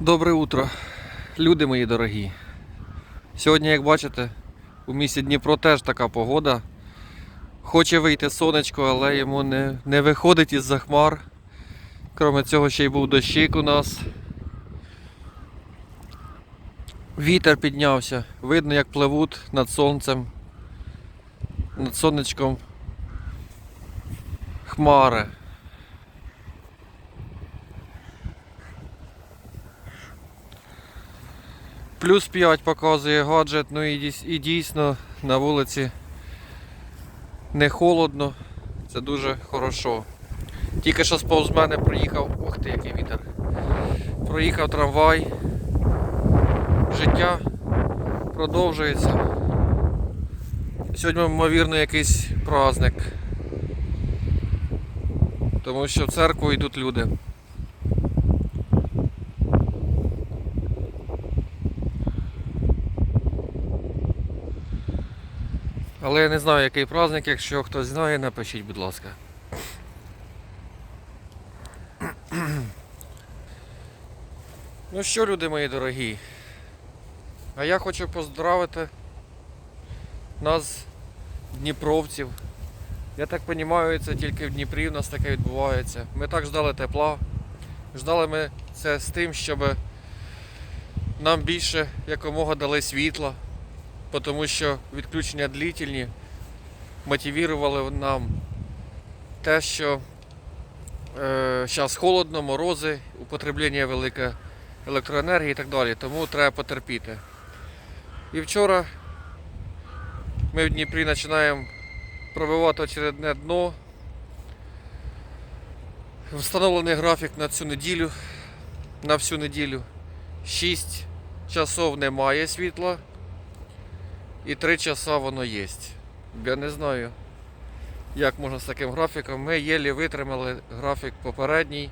Добре утро, люди мої дорогі. Сьогодні, як бачите, у місті Дніпро теж така погода. Хоче вийти сонечко, але йому не, не виходить із-за хмар. Кроме цього, ще й був дощик у нас. Вітер піднявся. Видно, як пливуть над сонцем, над сонечком хмари. Плюс 5 показує гаджет, ну і, дійсно на вулиці не холодно, це дуже хорошо. Тільки що сповз мене проїхав, ох ти, який вітер. Проїхав трамвай. Життя продовжується. Сьогодні, ймовірно, якийсь праздник. Тому що в церкву йдуть люди. Але я не знаю, який праздник, якщо хтось знає, напишіть, будь ласка. Ну що, люди мої дорогі? А я хочу поздравити нас, дніпровців. Я так розумію, це тільки в Дніпрі у нас таке відбувається. Ми так ждали тепла. Ждали ми це з тим, щоб нам більше якомога дали світла тому що відключення длительні мотивували нам те, що зараз холодно, морози, употреблення велике електроенергії і так далі, тому треба потерпіти. І вчора ми в Дніпрі починаємо пробивати очередне дно. Встановлений графік на цю неділю, на всю неділю. 6 часов немає світла і 3 часа воно є. Я не знаю, як можна з таким графіком. Ми єлі витримали графік попередній,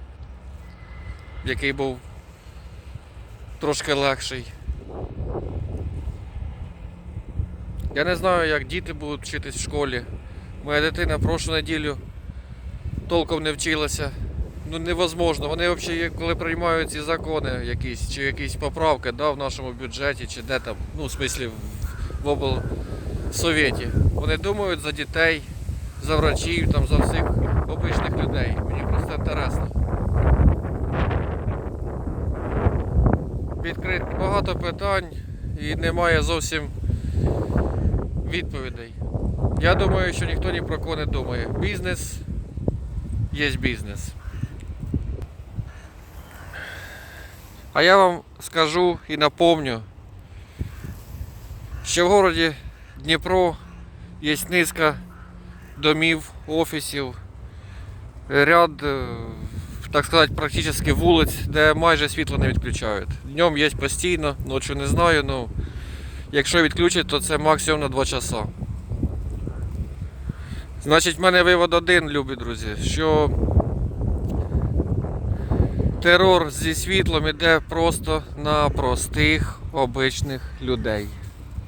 який був трошки легший. Я не знаю, як діти будуть вчитись в школі. Моя дитина прошлу неділю толком не вчилася. Ну невозможно. Вони взагалі, коли приймають ці закони якісь, чи якісь поправки да, в нашому бюджеті, чи де там, ну, в смислі в, облсовєті, вони думають за дітей, за врачів, там, за всіх обичних людей. Мені просто інтересно. Відкрит багато питань і немає зовсім відповідей. Я думаю, що ніхто ні про кого не думає. Бізнес є бізнес. А я вам скажу і напомню, що в городі Дніпро є низка домів, офісів, ряд, е, так сказати, практично вулиць, де майже світло не відключають. Днем є постійно, ночі не знаю, ну якщо відключать, то це максимум на 2 часа. Значить, в мене вивод один, любі друзі, що терор зі світлом іде просто на простих обичних людей.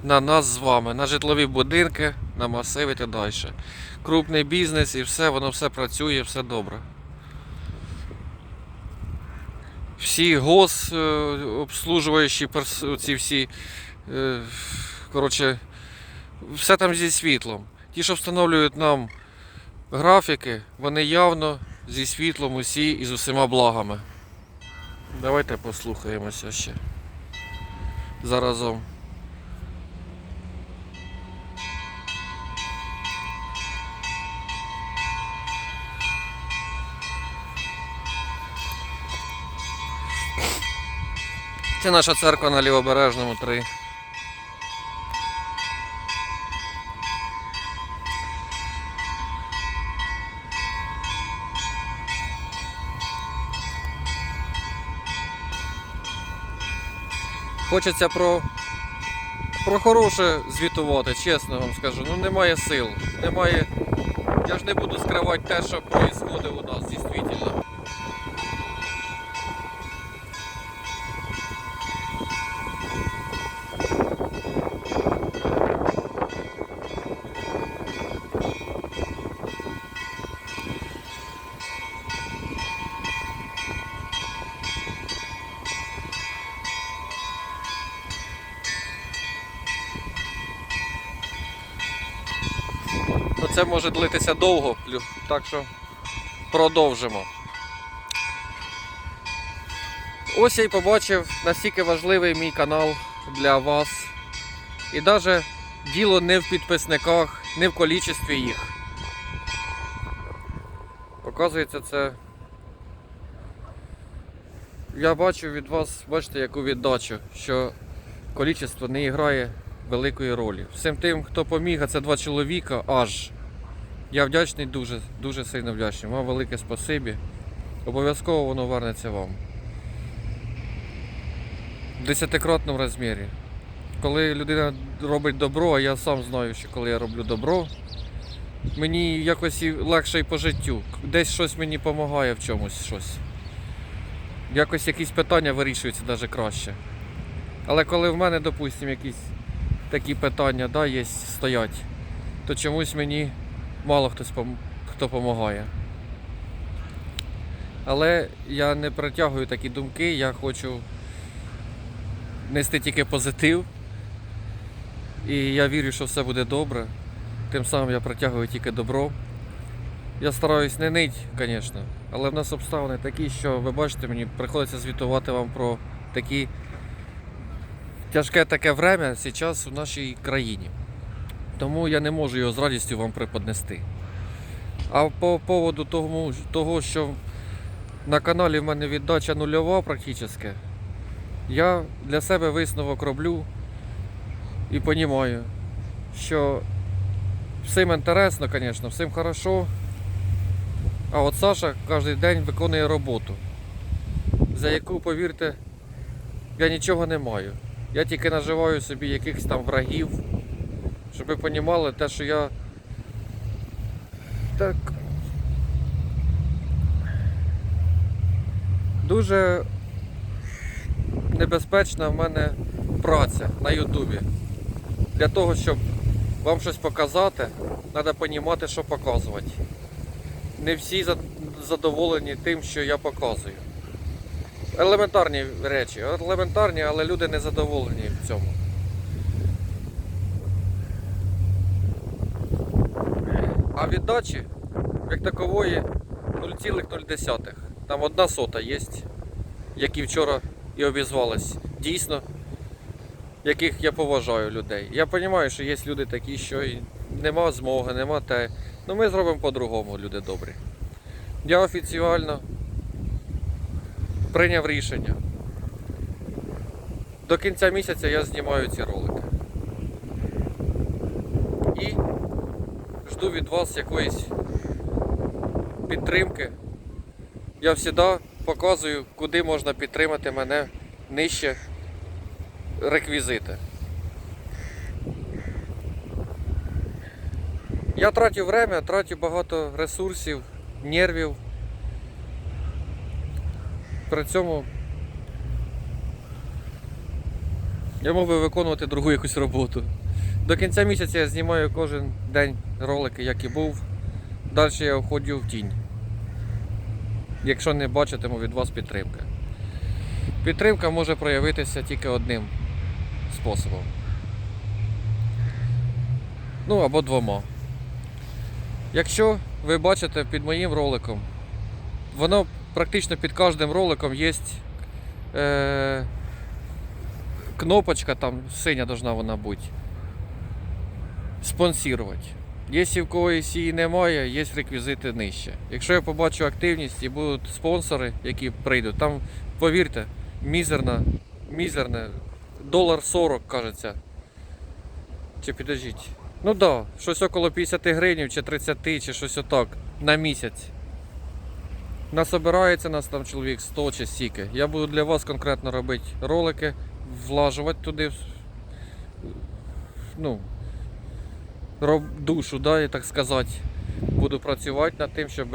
На нас з вами, на житлові будинки, на масиви та далі. Крупний бізнес і все, воно все працює, все добре. Всі гос е, обслужуючі ці всі, е, коротше, все там зі світлом. Ті, що встановлюють нам графіки, вони явно зі світлом усі і з усіма благами. Давайте послухаємося ще. Заразом. Це наша церква на Лівобережному 3. Хочеться про, про хороше звітувати, чесно вам скажу. Ну немає сил. Немає. Я ж не буду скривати те, що відбувається у нас, дійсно. Це може длитися довго, так що продовжимо. Ось я й побачив, наскільки важливий мій канал для вас. І навіть діло не в підписниках, не в кількості їх. Показується це. Я бачу від вас, бачите, яку віддачу, що кількість не грає великої ролі. Всім тим, хто поміг, а це два чоловіка аж. Я вдячний дуже, дуже сильно вдячний. Вам велике спасибі. Обов'язково воно вернеться вам. В десятикратному розмірі. Коли людина робить добро, а я сам знаю, що коли я роблю добро, мені якось і легше і по життю. Десь щось мені допомагає в чомусь щось. Якось якісь питання вирішуються навіть краще. Але коли в мене, допустимо, якісь такі питання да, є, стоять, то чомусь мені мало хтось хто допомагає. Але я не притягую такі думки, я хочу нести тільки позитив. І я вірю, що все буде добре. Тим самим я притягую тільки добро. Я стараюсь не нить, звісно, але в нас обставини такі, що ви бачите, мені приходиться звітувати вам про такі тяжке таке время зараз у нашій країні. Тому я не можу його з радістю вам преподнести. А по поводу того, того що на каналі в мене віддача нульова практично, я для себе висновок роблю і розумію, що всім інтересно, звісно, всім хорошо. А от Саша кожен день виконує роботу, за яку, повірте, я нічого не маю. Я тільки наживаю собі якихось там врагів, щоб ви розуміли те, що я так дуже небезпечна в мене праця на Ютубі. Для того, щоб вам щось показати, треба розуміти, що показувати. Не всі задоволені тим, що я показую. Елементарні речі, елементарні, але люди не задоволені в цьому. А віддачі, як такової, 0,0. Там одна сота є, які вчора і обізвались. Дійсно, яких я поважаю людей. Я розумію, що є люди такі, що і нема змоги, нема те. Ну ми зробимо по-другому, люди добрі. Я офіціально прийняв рішення. До кінця місяця я знімаю ці ролики. І жду від вас якоїсь підтримки. Я завжди показую, куди можна підтримати мене нижче реквізити. Я тратю время, тратю багато ресурсів, нервів. При цьому я мог би виконувати другу якусь роботу. До кінця місяця я знімаю кожен день ролики, як і був. Далі я уходжу в тінь. Якщо не бачитиму від вас підтримки. Підтримка може проявитися тільки одним способом. Ну або двома. Якщо ви бачите під моїм роликом, воно практично під кожним роликом є е, кнопочка, там синя должна бути. Спонсірувати. Якщо в когось її немає, є реквізити нижче. Якщо я побачу активність і будуть спонсори, які прийдуть, там, повірте, мізерна, мізерне, долар 40, кажеться. Чи підождіть. Ну так, да, щось около 50 гривень чи 30, чи щось отак на місяць. Насобирається нас там чоловік 100 чи стільки. Я буду для вас конкретно робити ролики, влажувати туди ну, душу, да, і так сказати. Буду працювати над тим, щоб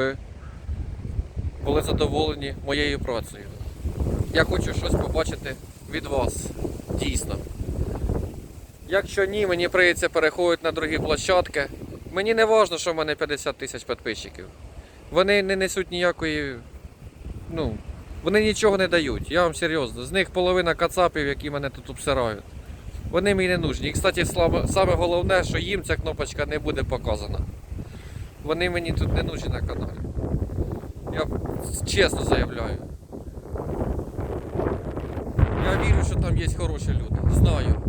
були задоволені моєю працею. Я хочу щось побачити від вас. Дійсно. Якщо ні, мені прийдеться переходити на другі площадки. Мені не важливо, що в мене 50 тисяч підписчиків. Вони не несуть ніякої. Ну, вони нічого не дають. Я вам серйозно. З них половина кацапів, які мене тут обсирають. Вони мені не нужні. І, кстати, саме головне, що їм ця кнопочка не буде показана. Вони мені тут не нужні на каналі. Я чесно заявляю. Я вірю, що там є хороші люди. Знаю.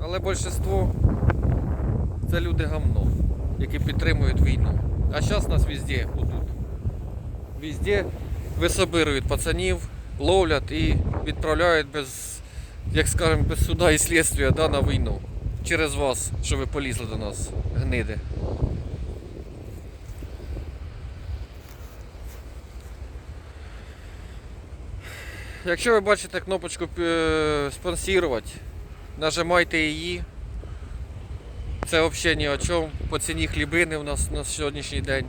Але більшинство це люди гамно, які підтримують війну. А зараз нас везде отут. Везде висобирують пацанів, ловлять і відправляють без, як скажемо, без суда і слідства да, на війну. Через вас, що ви полізли до нас, гниди. Якщо ви бачите кнопочку е, спонсорувати, нажимайте її. Це взагалі ні о чому. По ціні хлібини у нас на сьогоднішній день.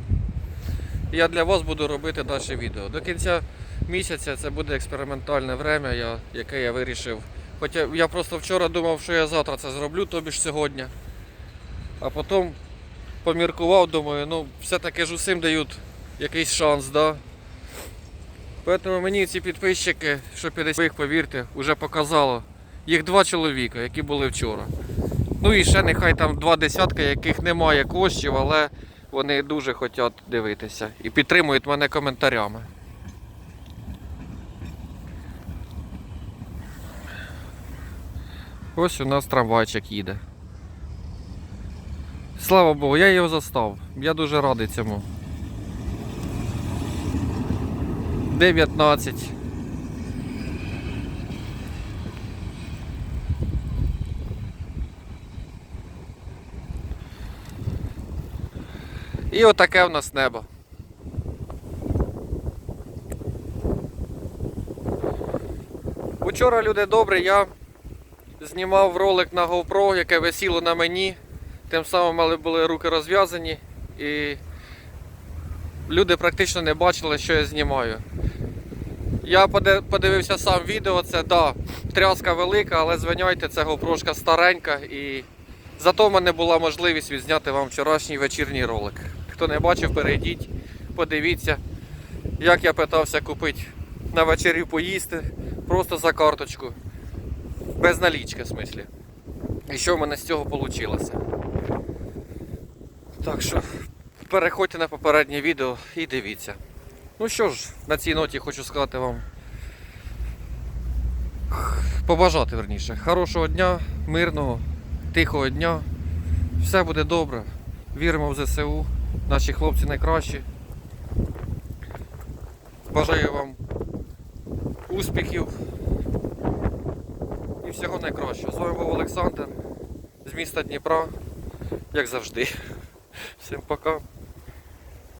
Я для вас буду робити далі відео. До кінця місяця це буде експериментальне время, яке я вирішив. Хоча я просто вчора думав, що я завтра це зроблю, тобі ж сьогодні. А потім поміркував, думаю, ну все-таки ж усім дають якийсь шанс, да? Тому мені ці підписчики, що 50 їх, повірте, вже показало. Їх два чоловіка, які були вчора. Ну і ще нехай там два десятка, яких немає коштів, але вони дуже хочуть дивитися і підтримують мене коментарями. Ось у нас трамвайчик їде. Слава Богу, я його застав. Я дуже радий цьому. 19. І отаке в нас небо. Учора люди добрі, я знімав ролик на GoPro, яке висіло на мені. Тим самим але були руки розв'язані і люди практично не бачили, що я знімаю. Я подивився сам відео, це да, тряска велика, але звиняйте, це GoPro старенька і зато в мене була можливість відзняти вам вчорашній вечірній ролик. Хто не бачив, перейдіть, подивіться, як я питався купити на вечері поїсти просто за карточку. Без налічки, в смислі. І що в мене з цього вийшло. Так що переходьте на попереднє відео і дивіться. Ну що ж, на цій ноті хочу сказати вам. Побажати верніше. Хорошого дня, мирного, тихого дня. Все буде добре. Віримо в ЗСУ. Наші хлопці найкращі. Бажаю вам успіхів всього найкращого. З вами був Олександр з міста Дніпра, як завжди. Всім пока.